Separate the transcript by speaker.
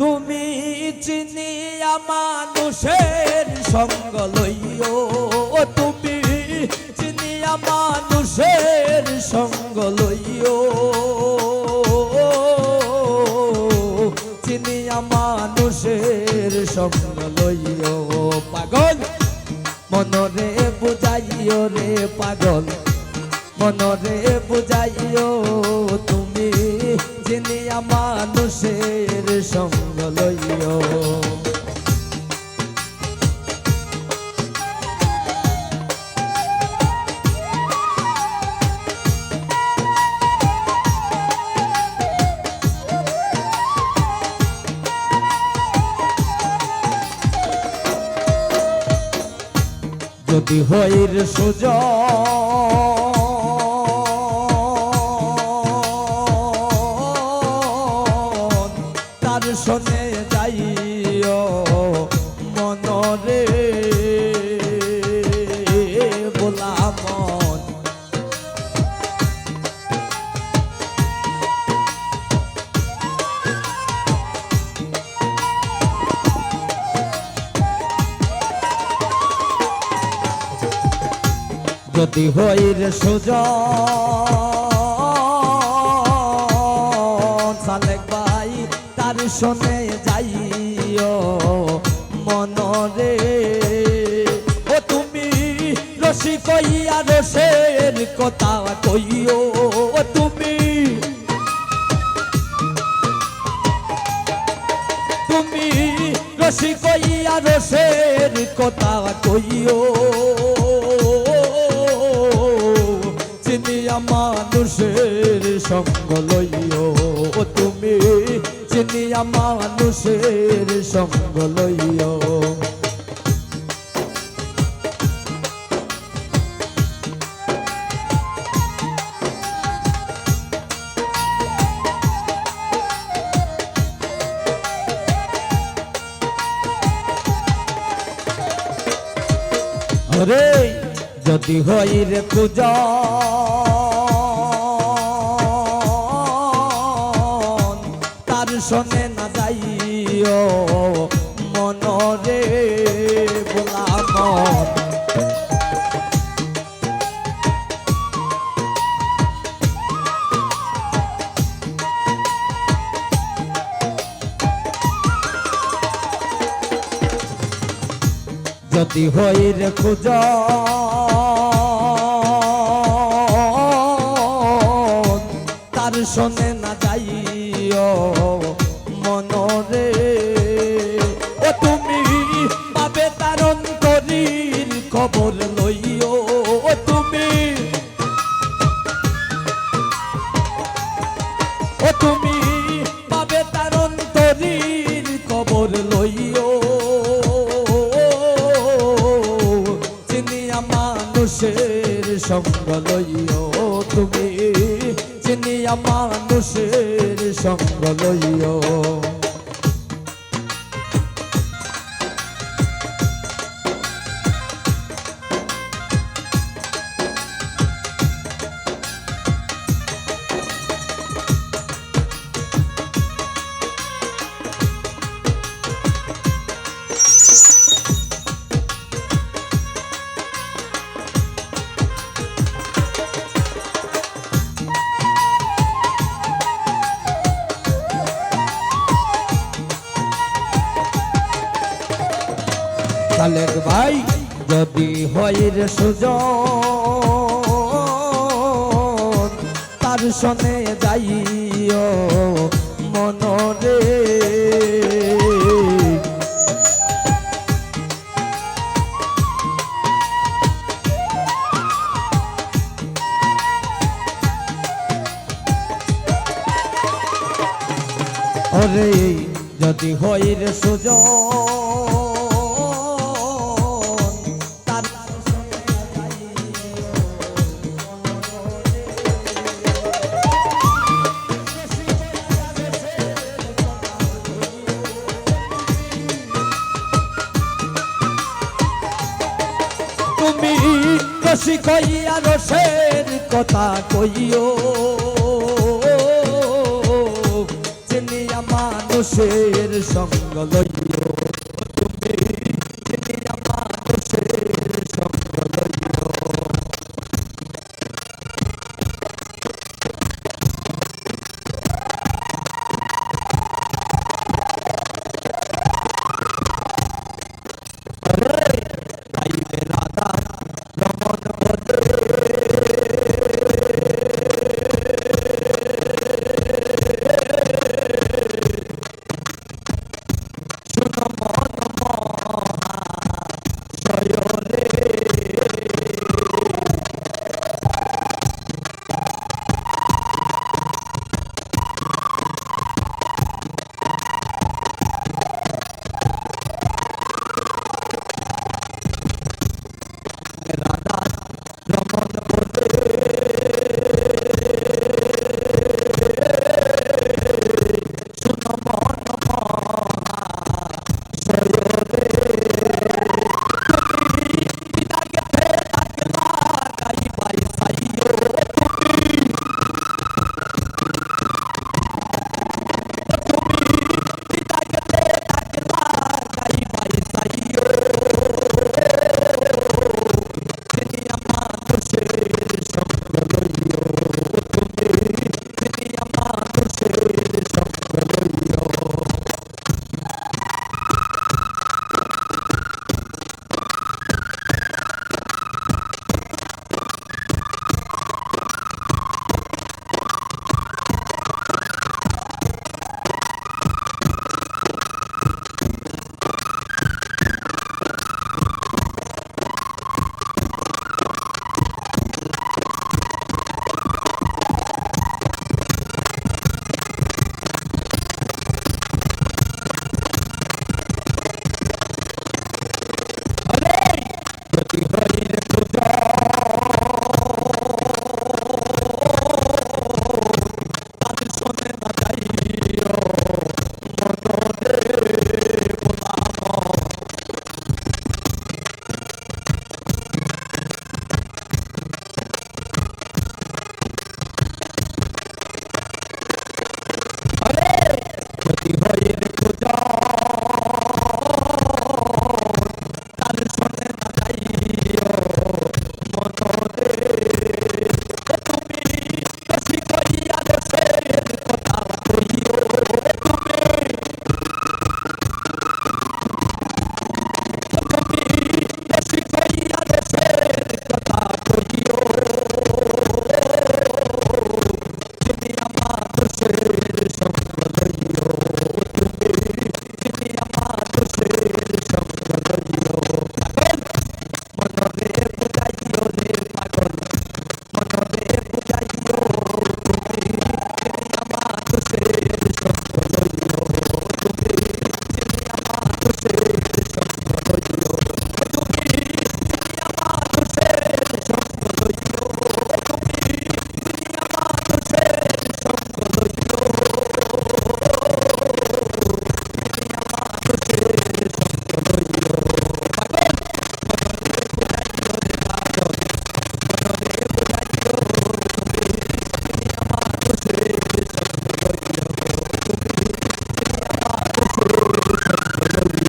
Speaker 1: তুমি চিনিয়া মানুষের সঙ্গ লইও, তুমি চিনিয়া মানুষের সঙ্গ লইও। চিনিয়া মানুষের সঙ্গ লইও, পাগল। মনরে বুঝাইও রে পাগল। মনরে যদি হইর সুজন যদি হইর সুজন সালেক ভাই তার শোনে যাইও মনরে। ও তুমি রসি কইয়া রসের কথা কইও, ও তুমি। তুমি রসি কইয়া রসের কথা কইও। মানুষের সঙ্গ লইও। তুমি চিনিয়া মানুষের সঙ্গ লইও। রে যদি হই রে পূজা তার শোনে না যাইও। মনরে বোলা যদি হই রে খুঁজ তার শোনে সঙ্গ লইও তুমি। চিনিয়া মানুষের সঙ্গ লইও যদি হয় রে সুজন তার শোনে যাইও মনরে। ওরে যদি হয় রে সুজন রসি কইয়া রসের কথা কইও। চিনিয়া মানুষ মানুষের সঙ্গ লইয়া